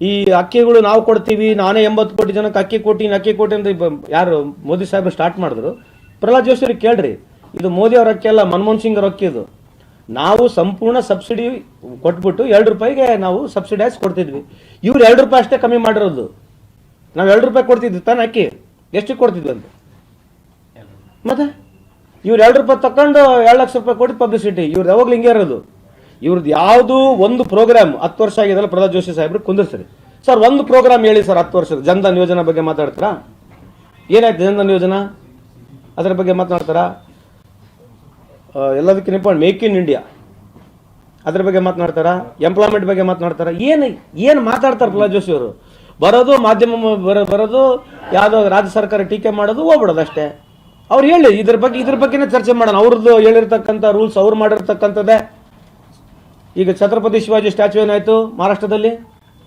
ಈ ಅಕ್ಕಿಗಳು ನಾವು ಕೊಡ್ತೀವಿ, ನಾನೇ ಎಂಬತ್ತು ಕೋಟಿ ಜನಕ್ಕೆ ಅಕ್ಕಿ ಕೋಟಿ ಅಕ್ಕಿ ಕೋಟಿ ಅಂತ ಯಾರು ಮೋದಿ ಸಾಹೇಬ್ ಸ್ಟಾರ್ಟ್ ಮಾಡಿದ್ರು. ಪ್ರಹ್ಲಾದ್ ಜೋಶಿ ಅವ್ರಿಗೆ ಕೇಳ್ರಿ, ಇದು ಮೋದಿ ಅವ್ರ ಅಕ್ಕಿ ಅಲ್ಲ, ಮನಮೋಹನ್ ಸಿಂಗ್ ಅವ್ರ ಅಕ್ಕಿ ಇದು. ನಾವು ಸಂಪೂರ್ಣ ಸಬ್ಸಿಡಿ ಕೊಟ್ಬಿಟ್ಟು ಎರಡು ರೂಪಾಯಿಗೆ ನಾವು ಸಬ್ಸಿಡೈಸ್ ಕೊಡ್ತಿದ್ವಿ. ಇವ್ರು ಎರಡು ರೂಪಾಯಿ ಅಷ್ಟೇ ಕಮ್ಮಿ ಮಾಡಿರೋದು. ನಾವು ಎರಡು ರೂಪಾಯಿ ಕೊಡ್ತಿದ್ವಿ ತಾನೆ ಅಕ್ಕಿ ಎಷ್ಟು ಕೊಡ್ತಿದ್ವಿ ಅಂತ? ಮತ್ತೆ? ಇವ್ರು ಎರಡು ರೂಪಾಯಿ ತಕೊಂಡು ಎರಡು ಲಕ್ಷ ರೂಪಾಯಿ ಕೊಟ್ಟು ಪಬ್ಲಿಸಿಟಿ ಇವ್ರು ಯಾವಾಗ್ಲೂ ಹಿಂಗೆ ಇರೋದು. ಇವ್ರದ್ದು ಯಾವುದು ಒಂದು ಪ್ರೋಗ್ರಾಮ್ ಹತ್ತು ವರ್ಷ ಆಗಿದೆಲ್ಲ ಪ್ರಹ್ಲಾದ್ ಜೋಶಿ ಸಾಹೇಬ್ರು ಕುಂದಿರ್ತೀರಿ. ಸರ್, ಒಂದು ಪ್ರೋಗ್ರಾಮ್ ಹೇಳಿ ಸರ್ ಹತ್ತು ವರ್ಷದ ಜನ್ಧನ್ ಯೋಜನೆ ಬಗ್ಗೆ ಮಾತಾಡ್ತೀರಾ? ಏನಾಯ್ತು ಜನ್ಧನ್ ಯೋಜನಾ? ಅದರ ಬಗ್ಗೆ ಮಾತನಾಡ್ತಾರಾ? ಎಲ್ಲದಕ್ಕೆ ಇಂಪಾರ್ಟೆಂಟ್ ಮೇಕ್ ಇನ್ ಇಂಡಿಯಾ. ಅದ್ರ ಬಗ್ಗೆ ಮಾತನಾಡ್ತಾರಾ? ಎಂಪ್ಲಾಯ್ಮೆಂಟ್ ಬಗ್ಗೆ ಮಾತನಾಡ್ತಾರ? ಏನು ಏನು ಮಾತಾಡ್ತಾರೆ ಪ್ರಹ್ಲಾದ್ ಜೋಶಿ ಅವರು? ಬರೋದು ಮಾಧ್ಯಮ ಬರೋದು ಯಾವುದೋ ರಾಜ್ಯ ಸರ್ಕಾರ ಟೀಕೆ ಮಾಡೋದು ಹೋಗ್ಬಿಡೋದು ಅಷ್ಟೇ. ಅವ್ರು ಹೇಳಿ, ಇದ್ರ ಬಗ್ಗೆ, ಇದ್ರ ಬಗ್ಗೆನೇ ಚರ್ಚೆ ಮಾಡೋಣ. ಅವ್ರದ್ದು ಹೇಳಿರ್ತಕ್ಕಂಥ ರೂಲ್ಸ್ ಅವ್ರು ಮಾಡಿರ್ತಕ್ಕಂಥದ್ದೇ. ಈಗ ಛತ್ರಪತಿ ಶಿವಾಜಿ ಸ್ಟ್ಯಾಚು ಏನಾಯ್ತು ಮಹಾರಾಷ್ಟ್ರದಲ್ಲಿ?